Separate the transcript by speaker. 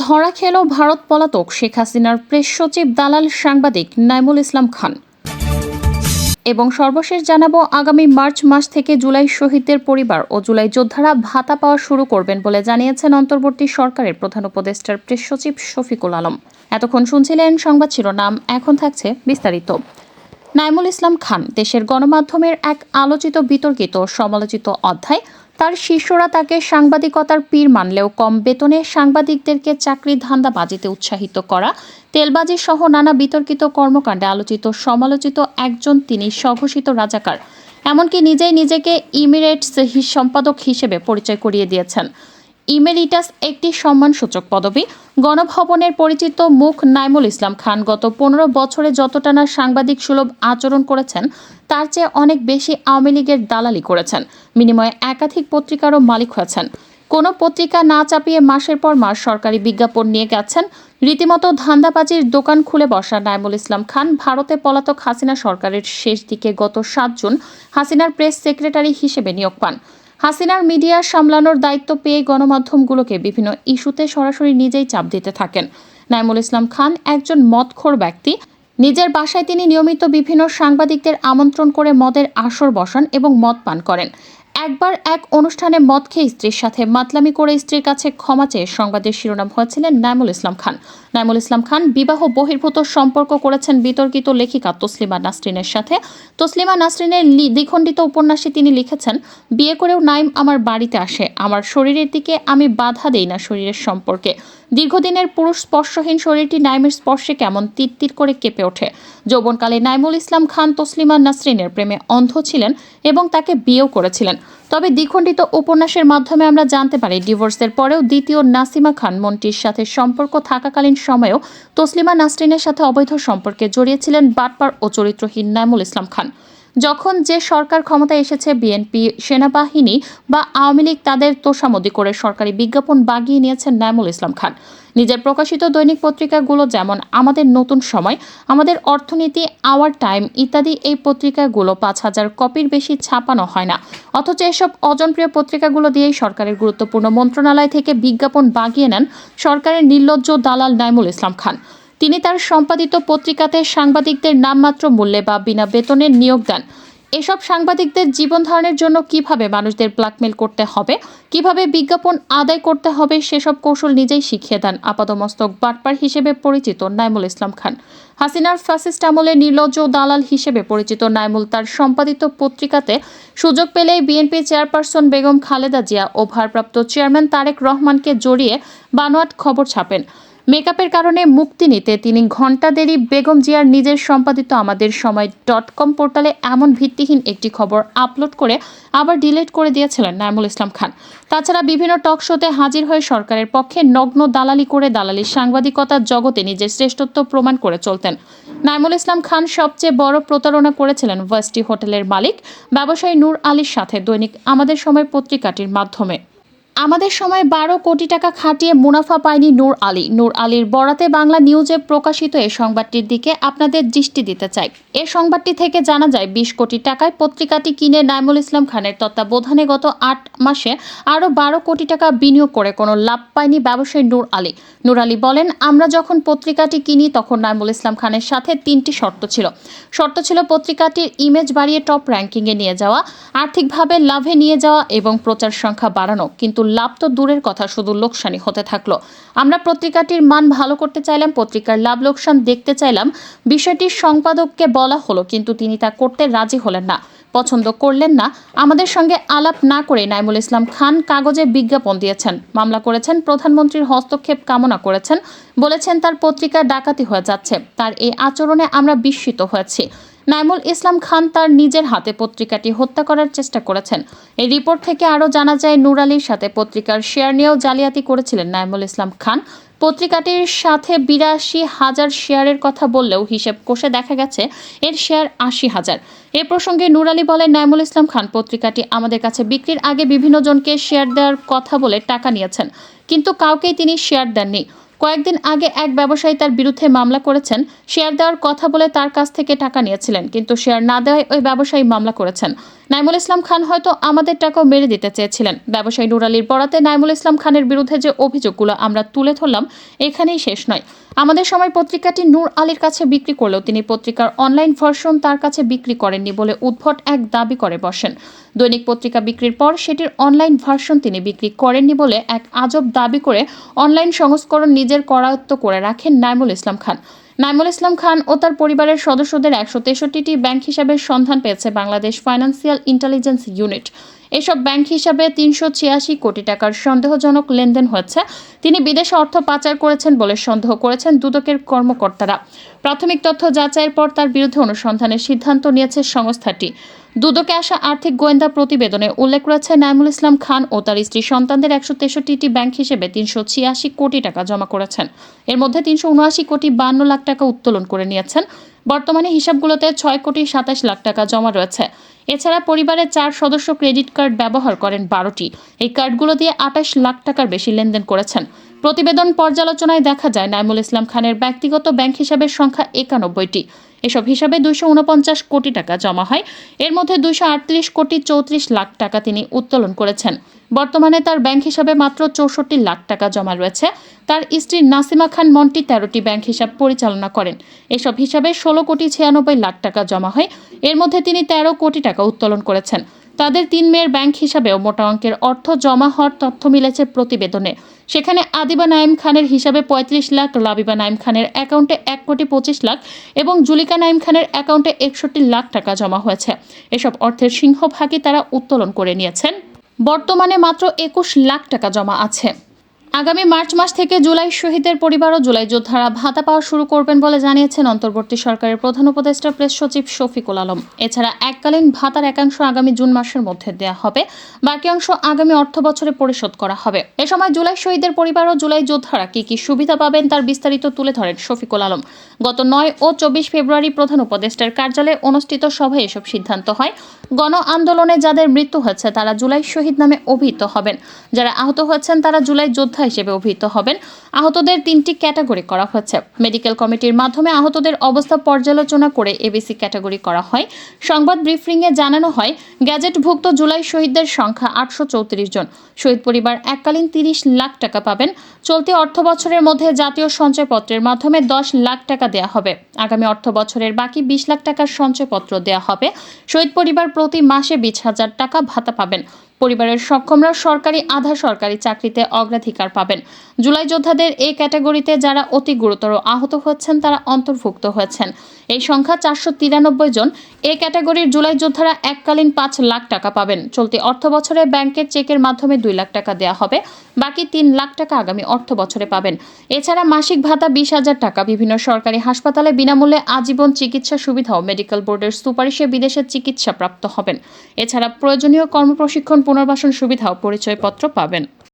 Speaker 1: ধরা খেল ভারত পলাতক শেখ হাসিনার প্রেস সচিব দালাল সাংবাদিক নাইমুল ইসলাম খান। এবং সর্বশেষ জানাব, আগামী মার্চ মাস থেকে জুলাই শহীদদের পরিবার ও জুলাই যোদ্ধারা ভাতা পাওয়া শুরু করবেন বলে জানিয়েছেন অন্তর্বর্তী সরকারের প্রধান উপদেষ্টার প্রেস সচিব শফিকুল আলম। এতক্ষণ শুনছিলেন সংবাদ শিরোনাম, এখন থাকছে বিস্তারিত। নাইমুল ইসলাম খান, দেশের গণমাধ্যমের এক আলোচিত বিতর্কিত সমালোচিত অধ্যায় তার শিষ্যরা তাকে সাংবাদিকতার পীর মানলেও কম বেতনে সাংবাদিকদেরকে চাকরির ধান্দা বাজিতে উৎসাহিত করা। তেলবাজি সহ নানা বিতর্কিত কর্মকাণ্ডে আলোচিত, সমালোচিত একজন তিনি স্বঘোষিত রাজাকার। এমনকি নিজেই নিজেকে ইমিরেটস সম্পাদক হিসেবে পরিচয় করিয়ে দিয়েছেন। ইমেরিটাস একটি সম্মানসূচক পদবি। গণভবনের পরিচিত মুখ নাইমুল ইসলাম খান গত পনেরো বছরে যতটা না সাংবাদিক সুলভ আচরণ করেছেন, তার চেয়ে অনেক বেশি আওয়ামী লীগের দালালি করেছেন। বিনিময়ে একাধিক পত্রিকারও মালিক হয়েছেন। কোনো পত্রিকা না চাপিয়ে মাসের পর মাস সরকারি বিজ্ঞাপন নিয়ে গেছেন, রীতিমতো ধান্দাবাজির দোকান খুলে বসা নাইমুল ইসলাম খান ভারতে পলাতক হাসিনা সরকারের শেষ দিকে গত সাত জুন হাসিনার প্রেস সেক্রেটারি হিসেবে নিয়োগ পান। হাসিনার মিডিয়া সামলানোর দায়িত্ব পেয়ে গণমাধ্যমগুলোকে বিভিন্ন ইস্যুতে সরাসরি নিজেই চাপ দিতে থাকেন। নাইমুল ইসলাম খান একজন মদখোর ব্যক্তি। নিজের বাসায় তিনি নিয়মিত বিভিন্ন সাংবাদিকদের আমন্ত্রণ করে মদের আসর বসান এবং মদ পান করেন। একবার এক অনুষ্ঠানে মদ খেয়ে স্ত্রীর সাথে মাতলামি করে স্ত্রীর কাছে ক্ষমা চেয়ে সংবাদের শিরোনাম হয়েছিলেন নাইমুল ইসলাম খান। নাইমুল ইসলাম খান বিবাহ বহির্ভূত সম্পর্ক করেছেন বিতর্কিত লেখিকা তসলিমা নাসরিনের সাথে। তসলিমা নাসরিনের দ্বিখণ্ডিত উপন্যাসে তিনি লিখেছেন, বিয়ে করেও নাইম আমার বাড়িতে আসে। আমার শরীরের দিকে আমি বাধা দেই না শরীরের সম্পর্কে। দীর্ঘদিনের পুরুষ স্পর্শহীন শরীরটি নাইমের স্পর্শে কেমন তিত্তির করে কেঁপে ওঠে। যৌবনকালে নাইমুল ইসলাম খান তসলিমা নাসরিনের প্রেমে অন্ধ ছিলেন এবং তাকে বিয়েও করেছিলেন। তবে দ্বিখণ্ডিত উপন্যাসের মাধ্যমে আমরা জানতে পারি, ডিভোর্সের পরেও দ্বিতীয় নাসিমা খান মন্টির সাথে সম্পর্ক থাকাকালীন সময়েও তসলিমা নাসরিনের সাথে অবৈধ সম্পর্কে জড়িয়েছিলেন বাটপার ও চরিত্রহীন নাইমুল ইসলাম খান। যখন যে সরকার ক্ষমতায় এসেছে, বিএনপি, সেনাবাহিনী বা আওয়ামী লীগ, তাদের তোষামদি করে সরকারি বিজ্ঞাপন বাগিয়ে নিয়েছেন নাইমুল ইসলাম খান। নিজের প্রকাশিত দৈনিক পত্রিকাগুলো যেমন আমাদের নতুন সময়, আমাদের অর্থনীতি, আওয়ার টাইম ইত্যাদি এই পত্রিকাগুলো পাঁচ হাজার কপির বেশি ছাপানো হয় না। অথচ এসব অজনপ্রিয় পত্রিকাগুলো দিয়েই সরকারের গুরুত্বপূর্ণ মন্ত্রণালয় থেকে বিজ্ঞাপন বাগিয়ে নেন সরকারের নির্লজ্জ দালাল নাইমুল ইসলাম খান। তিনি তার সম্পাদিত পত্রিকাতে সাংবাদিকদের নামমাত্র মূল্যে বা বিনা বেতনে নিয়োগ দেন। এসব সাংবাদিকদের জীবন ধারণের জন্য কীভাবে মানুষদের ব্ল্যাকমেল করতে হবে, কীভাবে বিজ্ঞাপন আদায় করতে হবে, সেসব কৌশল নিজেই শিখিয়ে দেন আপাতমস্তক বাটপার হিসেবে পরিচিত নাইমুল ইসলাম খান। হাসিনার ফ্যাসিস্ট আমলে নির্লজ্জ দালাল হিসেবে পরিচিত নাইমুল তার সম্পাদিত পত্রিকাতে সুযোগ পেলেই বিএনপি চেয়ারপারসন বেগম খালেদা জিয়া ও ভারপ্রাপ্ত চেয়ারম্যান তারেক রহমানকে জড়িয়ে বানোয়াট খবর ছাপেন। মেকআপের কারণে মুক্তি নিতে তিনি ঘণ্টা দেরি বেগম জিয়ার নিজের সম্পাদিত আমাদের সময় ডট কম পোর্টালে এমন ভিত্তিহীন একটি খবর আপলোড করে আবার ডিলিট করে দিয়েছিলেন নাইমুল ইসলাম খান। তাছাড়া বিভিন্ন টক শোতে হাজির হয়ে সরকারের পক্ষে নগ্ন দালালি করে দালালি সাংবাদিকতার জগতে নিজের শ্রেষ্ঠত্ব প্রমাণ করে চলতেন। নাইমুল ইসলাম খান সবচেয়ে বড় প্রতারণা করেছিলেন ওয়েস্টি হোটেলের মালিক, ব্যবসায়ী নূর আলীর সাথে দৈনিক আমাদের সময় পত্রিকাটির মাধ্যমে। আমাদের সময় বারো কোটি টাকা খাটিয়ে মুনাফা পায়নি নূর আলী। নূর আলীর বরাতে বাংলা নিউজে প্রকাশিত এই সংবাদটির দিকে আপনাদের দৃষ্টি দিতে চাই। এ সংবাদটি থেকে জানা যায়, বিশ কোটি টাকায় পত্রিকাটি কিনে নাইমুল ইসলাম খানের তত্ত্বাবধানে গত আট মাসে আরও বারো কোটি টাকা বিনিয়োগ করে কোনো লাভ পায়নি ব্যবসায়ী নূর আলী। নূর আলী বলেন, আমরা যখন পত্রিকাটি কিনি তখন নাইমুল ইসলাম খানের সাথে তিনটি শর্ত ছিল। শর্ত ছিল পত্রিকাটির ইমেজ বাড়িয়ে টপ র্যাঙ্কিংয়ে নিয়ে যাওয়া, আর্থিকভাবে লাভে নিয়ে যাওয়া এবং প্রচার সংখ্যা বাড়ানো। কিন্তু লাভ তো দূরের কথা, শুধু লোকসানি হতে থাকল। আমরা পত্রিকাটির মান ভালো করতে চাইলাম, পত্রিকার লাভ লোকসান দেখতে চাইলাম, বিষয়টি সম্পাদককে বলা হলো, কিন্তু তিনি তা করতে রাজি হলেন না, পছন্দ করলেন না। আমাদের সঙ্গে আলাপ না করে নাইমুল ইসলাম খান কাগজে বিজ্ঞাপন দিয়েছেন, মামলা করেছেন, প্রধানমন্ত্রীর হস্তক্ষেপ কামনা করেছেন, বলেছেন তার পত্রিকা ডাকাতি হয়ে যাচ্ছে, তার এই আচরণে আমরা বিস্মিত হয়েছি। নাইমুল ইসলাম খান তার নিজের হাতে পত্রিকাটি হত্যা করার চেষ্টা করেছেন। এই রিপোর্ট থেকে আরও জানা যায়, নূর আলীর সাথে পত্রিকার শেয়ার নিয়েও জালিয়াতি করেছিলেন নাইমুল ইসলাম খান। পত্রিকাটির সাথে বিরাশি হাজার শেয়ারের কথা বললেও হিসেব কষে দেখা গেছে, এর শেয়ার আশি হাজার। এ প্রসঙ্গে নূর আলী বলেন, নাইমুল ইসলাম খান পত্রিকাটি আমাদের কাছে বিক্রির আগে বিভিন্ন জনকে শেয়ার দেওয়ার কথা বলে টাকা নিয়েছেন, কিন্তু কাউকেই তিনি শেয়ার দেননি। কয়েকদিন আগে এক ব্যবসায়ী তার বিরুদ্ধে মামলা করেছেন। শেয়ার দেওয়ার কথা বলে তার কাছ থেকে টাকা নিয়েছিলেন, কিন্তু শেয়ার না দেওয়ায় ওই ব্যবসায়ী মামলা করেছেন। নাইমুল ইসলাম খান হয়তো আমাদের টাকাও মেরে দিতে চেয়েছিলেন। ব্যবসায়ী নুরালির বরাতে নাইমুল ইসলাম খানের বিরুদ্ধে যে অভিযোগগুলো আমরা তুলে ধরলাম, এখানেই শেষ নয়। আমাদের সময় পত্রিকাটি নূর আলীর কাছে বিক্রি করলেও তিনি পত্রিকার অনলাইন ভার্সন তার কাছে বিক্রি করেননি বলে উদ্ভট এক দাবি করে বসেন। দৈনিক পত্রিকা বিক্রির পর সেটির অনলাইন ভার্সন তিনি বিক্রি করেননি বলে এক আজব দাবি করে অনলাইন সংস্করণ নিজের করায়ত্ত করে রাখেন নাইমুল ইসলাম খান। নাইমুল ইসলাম খান ও তার পরিবারের সদস্যদের একশো তেষট্টিটি ব্যাংক হিসাবের সন্ধান পেয়েছে বাংলাদেশ ফাইন্যান্সিয়াল ইন্টেলিজেন্স ইউনিট। এসব ব্যাংক হিসাবে তিনশো ছিয়াশি কোটি টাকার সন্দেহজনক লেনদেন হয়েছে। তিনি বিদেশে অর্থ পাচার করেছেন বলে সন্দেহ করেছেন দুদকের কর্মকর্তারা। প্রাথমিক তথ্য যাচাইয়ের পর তার বিরুদ্ধে অনুসন্ধানের সিদ্ধান্ত নিয়েছে সংস্থাটি। দুদকে আসা আর্থিক গোয়েন্দা প্রতিবেদনে উল্লেখ রয়েছে, নাইমুল ইসলাম খান ও তার স্ত্রী সন্তানদের একশো তেষট্টিটি ব্যাংক হিসেবে তিনশো ছিয়াশি কোটি টাকা জমা করেছেন। এর মধ্যে তিনশো উনআশি কোটি বান্ন লাখ টাকা উত্তোলন করে নিয়েছেন। বর্তমানে হিসাবগুলোতে ছয় কোটি সাতাশ লাখ টাকা জমা রয়েছে। এছাড়া পরিবারের চার সদস্য ক্রেডিট কার্ড ব্যবহার করেন বারোটি। এই কার্ডগুলো দিয়ে আঠাশ লাখ টাকার বেশি লেনদেন করেছেন। প্রতিবেদন পর্যালোচনায় দেখা যায়, নাইমুল ইসলাম খানের ব্যক্তিগত ব্যাংক হিসাবের সংখ্যা একানব্বইটি। এসব হিসাবে দুইশো উনপঞ্চাশ কোটি টাকা জমা হয়। এর মধ্যে দুইশো আটত্রিশ কোটি চৌত্রিশ লাখ টাকা তিনি উত্তোলন করেছেন। বর্তমানে তার ব্যাংক হিসাবে মাত্র চৌষট্টি লাখ টাকা জমা রয়েছে। তার স্ত্রী নাসিমা খান মন্টি তেরোটি ব্যাংক হিসাব পরিচালনা করেন। এসব হিসাবে ষোলো কোটি ছিয়ানব্বই লাখ টাকা জমা হয়। এর মধ্যে তিনি তেরো কোটি টাকা উত্তোলন করেছেন। তাদের তিন মেয়ের ব্যাংক হিসাবেও মোটা অঙ্কের অর্থ জমা হওয়ার তথ্য মিলেছে প্রতিবেদনে। সেখানে আদিবা নাইম খানের হিসাবে পঁয়ত্রিশ লাখ, লাবিবা নাইম খানের অ্যাকাউন্টে এক কোটি পঁচিশ লাখ এবং জুলিকা নাইম খানের অ্যাকাউন্টে একষট্টি লাখ টাকা জমা হয়েছে। এসব অর্থের সিংহভাগই তারা উত্তোলন করে নিয়েছেন। বর্তমানে মাত্র একুশ লাখ টাকা জমা আছে। আগামী মার্চ মাস থেকে জুলাই শহীদের পরিবার ও জুলাই যোদ্ধারা ভাতা পাওয়া শুরু করবেন বলে জানিয়েছেন অন্তর্বর্তী সরকারের প্রধান উপদেষ্টা প্রেস সচিব শফিকুল আলম। এছাড়া এককালীন ভাতার একাংশ আগামী জুন মাসের মধ্যে দেওয়া হবে। বাকি অংশ আগামী অর্থ বছরে পরিশোধ করা হবে। এ সময় জুলাই শহীদের পরিবার ও জুলাই যোদ্ধারা কি কি সুবিধা পাবেন তার বিস্তারিত তুলে ধরেন শফিকুল আলম। গত নয় ও চব্বিশ ফেব্রুয়ারি প্রধান উপদেষ্টার কার্যালয়ে অনুষ্ঠিত সভায় এসব সিদ্ধান্ত হয়। গণ আন্দোলনে যাদের মৃত্যু হয়েছে, তারা জুলাই শহীদ নামে অভিহিত হবেন। যারা আহত হয়েছেন, তারা জুলাই যোদ্ধা হিসেবে অভিহিত হবেন। আহতদের তিনটি ক্যাটাগরি করা হয়েছে মেডিকেল কমিটির মাধ্যমে আহতদের অবস্থা পর্যালোচনা করে এবিসি ক্যাটাগরি করা হয়। সংবাদ ব্রিফিংয়ে জানানো হয়, গ্যাজেটভুক্ত জুলাই শহীদদের সংখ্যা আটশো চৌত্রিশ জন। শহীদ পরিবার এককালীন তিরিশ লাখ টাকা পাবেন। চলতি অর্থ বছরের মধ্যে জাতীয় সঞ্চয়পত্রের মাধ্যমে দশ লাখ টাকা দেওয়া হবে। আগামী অর্থ বছরের বাকি বিশ লাখ টাকার সঞ্চয়পত্র দেওয়া হবে। শহীদ পরিবার প্রতি মাসে বিশ হাজার টাকা ভাতা পাবেন। পরিবারের সক্ষমরা সরকারি আধা সরকারি চাকরিতে অগ্রাধিকার পাবেন। জুলাই যোদ্ধাদের এই ক্যাটাগরিতে যারা অতি গুরুতর আহত হচ্ছেন, তারা অন্তর্ভুক্ত হয়েছেন। এই সংখ্যা চারশো তিরানব্বই জন। এই ক্যাটাগরির জুলাই যোদ্ধারা এককালীন পাঁচ লাখ টাকা পাবেন। চলতি অর্থ বছরে ব্যাংকের চেকের মাধ্যমে দুই লাখ টাকা দেওয়া হবে। বাকি তিন লাখ টাকা আগামী অর্থ বছরে পাবেন। এছাড়া মাসিক ভাতা বিশ হাজার টাকা। বিভিন্ন সরকারি হাসপাতালে বিনামূল্যে আজীবন চিকিৎসা সুবিধাও মেডিকেল বোর্ডের সুপারিশে বিদেশে চিকিৎসা প্রাপ্ত হবেন। এছাড়া প্রয়োজনীয় কর্মপ্রশিক্ষণ, পুনর্বাসন সুবিধাও পরিচয়পত্র পাবেন।